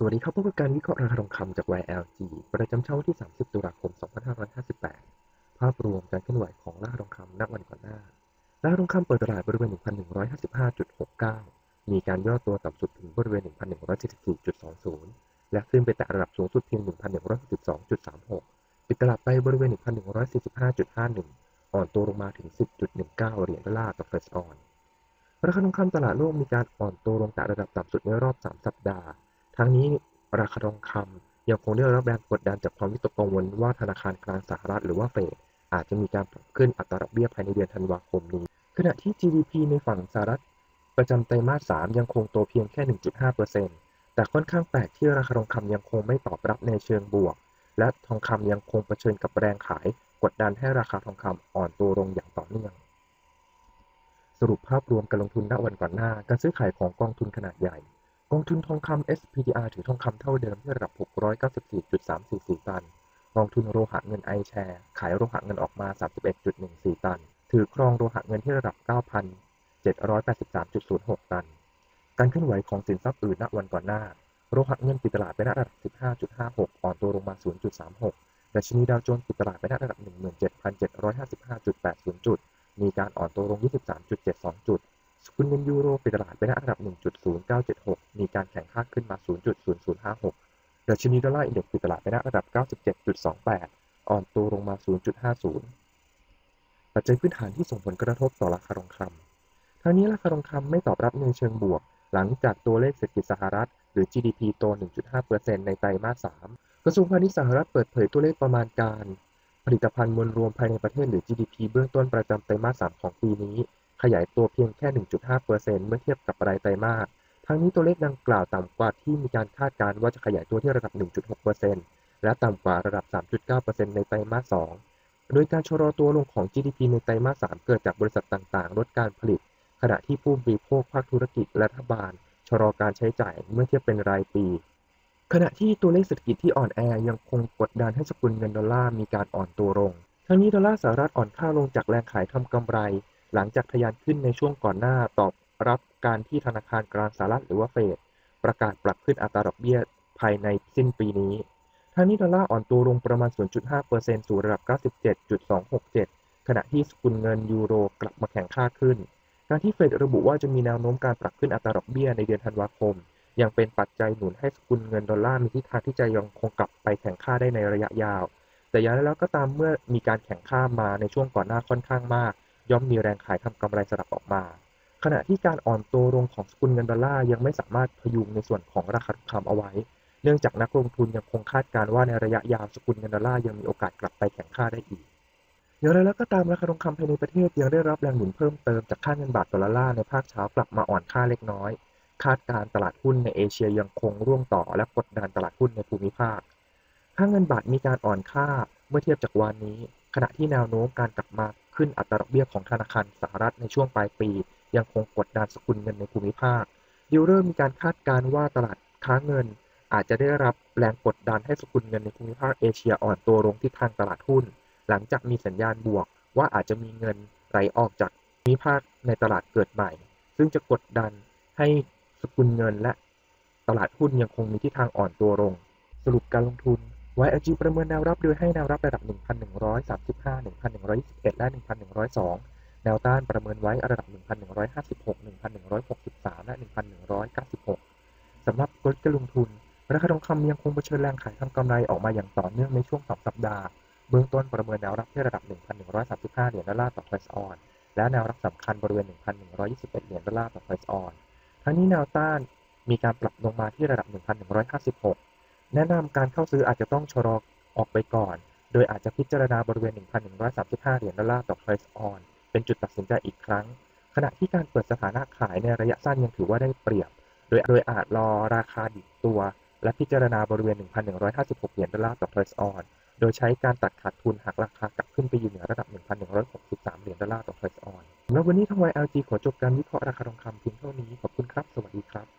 สวัสดีครับพบกับการวิเคราะห์ราคาทองคำจาก YLG ประจำเช้าวันที่ 30 ตุลาคม 2558 ภาพรวมการเคลื่อนไหวของราคาทองคำณวันก่อนหน้า ราคาทองคำเปิดตลาดบริเวณ 1,155.69 มีการย่อตัวต่ำสุดถึงบริเวณ 1,144.20 และขึ้นไปแตะระดับสูงสุดเพียง 1,162.36 ปิดตลาดไปบริเวณ 1,145.51 อ่อนตัวลงมาถึง 10.19 เหรียญดอลลาร์ต่อเฟสออน ราคาทองคำตลาดโลกมีการอ่อนตัวลงแต่ระดับต่ำสุดในรอบ 3 สัปดาห์ ทั้งนี้ราคาทองคำยังคงได้รับแรงกดดันจากความวิตกกังวลว่าธนาคารกลางสหรัฐหรือว่าเฟดอาจจะมีการปรับขึ้นอัตราดอกเบี้ยภายในเดือนธันวาคมนี้ ขณะที่ GDP ในฝั่งสหรัฐ ประจำไตรมาส 3 ยังคงโตเพียงแค่ 1.5%แต่ค่อนข้างแปลกที่ราคาทองคำยังคงไม่ตอบรับในเชิงบวก และทองคำยังคงเผชิญกับแรงขาย กดดันให้ราคาทองคำอ่อนตัวลงอย่างต่อเนื่อง สรุปภาพรวมการลงทุนณวันก่อนหน้า การซื้อขายของกองทุนขนาดใหญ่ กองทุนทองคำ SPDR ถือทองคำเท่าเดิมที่ระดับ 694.344 ตัน กองทุนโลหะเงิน iShare ขายโลหะเงินออกมา 31.14 ตัน ถือครองโลหะเงินที่ระดับ 9,783.06 ตัน การเคลื่อนไหวของสินทรัพย์อื่นณวันก่อนหน้า โลหะเงินปิดตลาดไปณระดับ 15.56 อ่อนตัวลงมา 0.36 ดัชนีดาวโจนส์ปิดตลาดไปณระดับ 17,755.80 จุด มีการอ่อนตัวลง 23.72 จุด สกุลเงินยูโรปิดตลาดไปณระดับ 1.0976 มีการแข่งค่าขึ้นมา 0.0056ดัชนีดอลลาร์อินเด็กซ์ปิดตลาดไปณระดับ 97.28 อ่อนตัวลงมา 0.50 ปัจจัยพื้นฐานที่ส่งผลกระทบต่อราคาทองคำทั้งนี้ราคาทองคำไม่ตอบรับในเชิงบวก หลังจากตัวเลขเศรษฐกิจสหรัฐ หรือ GDP โต 1.5%ในไตรมาส 3 กระทรวงพาณิชย์สหรัฐเปิดเผยตัวเลขประมาณการ ผลิตภัณฑ์มวลรวมภายในประเทศหรือ GDP เบื้องต้นประจำไตรมาส 3 ของปีนี้ ขยายตัวเพียงแค่ 1.5%เมื่อเทียบกับรายไตรมาส ทั้งนี้ตัวเลขดังกล่าวต่ำกว่าที่มีการคาดการณ์ว่าจะขยายตัวที่ระดับ 1.6%และต่ำกว่าระดับ 3.9%ในไตรมาส 2 โดยการชะลอตัวลงของ GDP ในไตรมาส 3 เกิดจากบริษัทต่างๆ ลดการผลิต ขณะที่ผู้บริโภคภาคธุรกิจและรัฐบาลชะลอการใช้จ่ายเมื่อเทียบเป็นรายปีขณะที่ตัวเลขเศรษฐกิจที่อ่อนแอยังคงกดดันให้สกุลเงินดอลลาร์มีการอ่อนตัวลง ทั้งนี้ดอลลาร์สหรัฐอ่อนค่าลงจากแรงขายทำกำไร หลังจากทะยานขึ้นในช่วงก่อนหน้าตอบรับการที่ธนาคารกลางสหรัฐหรือว่าเฟดประกาศปรับขึ้นอัตราดอกเบี้ยภายในสิ้นปีนี้ทั้งนี้ดอลลาร์อ่อนตัวลงประมาณ 0.5%สู่ระดับ 97.267 ขณะที่สกุลเงินยูโรกลับมาแข็งค่าขึ้น การที่เฟดระบุว่าจะมีแนวโน้มการปรับขึ้นอัตราดอกเบี้ยในเดือนธันวาคม ยังเป็นปัจจัยหนุนให้สกุลเงินดอลลาร์มีทิศทางที่จะยังคงกลับไปแข็งค่าได้ในระยะยาว แต่อย่างไรแล้วก็ตามเมื่อมีการแข่งข้ามาในช่วงก่อนหน้าค่อนข้างมาก ย่อมมีแรงขายทำกำไรสลับออกมา ขณะที่การอ่อนตัวลงของสกุลเงินดอลลาร์ยังไม่สามารถพยุงในส่วนของราคาทองคำเอาไว้ เนื่องจากนักลงทุนยังคงคาดการณ์ว่าในระยะยาวสกุลเงินดอลลาร์ยังมีโอกาสกลับไปแข็งค่าได้อีกอย่างไรแล้วก็ตามราคาทองคำภายในประเทศยังได้รับแรงหนุนเพิ่มเติมจากค่าเงินบาทดอลลาร์ในภาคเช้ากลับมาอ่อนค่าเล็กน้อย คาดการตลาดหุ้นในเอเชียยังคงร่วงต่อและกดดันตลาดหุ้นในภูมิภาค ค่าเงินบาทมีการอ่อนค่าเมื่อเทียบจากวันนี้ ขณะที่แนวโน้มการกลับมา ขึ้นอัตราดอกเบี้ยของธนาคารสหรัฐในช่วงปลายปี ยังคงกดดันสกุลเงินในภูมิภาคดิวเริ่มมีการคาดการณ์ว่าตลาดค้าเงิน อาจจะได้รับแรงกดดันให้สกุลเงินในภูมิภาคเอเชียอ่อนตัวลงที่ทางตลาดหุ้น หลังจากมีสัญญาณบวกว่าอาจจะมีเงินไหลออกจากภูมิภาคในตลาดเกิดใหม่ ซึ่งจะกดดันให้สกุลเงินและตลาดหุ้นยังคงมีทิศทางอ่อนตัวลง สรุปการลงทุน YLG ประเมินแนวรับโดยให้แนวรับระดับ 1,135 1,121 และ 1,102 แนวต้านประเมินไว้ระดับ 1,156 1,163 และ 1,196 สำหรับกลการลงทุน ราคาทองคำยังคงเผชิญแรงขายทำกำไรออกมาอย่างต่อเนื่องในช่วง 2 สัปดาห์ เบื้องต้นประเมินแนวรับที่ระดับ 1,135 เหรียญดอลลาร์ต่อ price on และแนวรับสำคัญบริเวณ 1,121 เหรียญดอลลาร์ต่อ price on ทั้งนี้แนวต้านมีการปรับลงมาที่ระดับ 1,156 แนะนำการเข้าซื้ออาจจะต้องชะลอออกไปก่อน โดยอาจจะพิจารณาบริเวณ 1,135 เหรียญดอลลาร์ต่อ price on เป็นจุดตัดสินใจอีกครั้ง ขณะที่การเปิดสถานะขายในระยะสั้นยังถือว่าได้เปรียบ โดยโดยอาจรอราคาดิบตัว และพิจารณาบริเวณ 1,156 เหรียญดอลลาร์ต่อ price on โดยใช้การตัดขาดทุนหากราคากลับขึ้นไปอยู่เหนือระดับ 1,163 เหรียญดอลลาร์ต่อ price on แล้ววันนี้ทาง YLG ขอจบการวิเคราะห์ราคาทองคำเพียงเท่านี้ ขอบคุณครับ สวัสดีครับ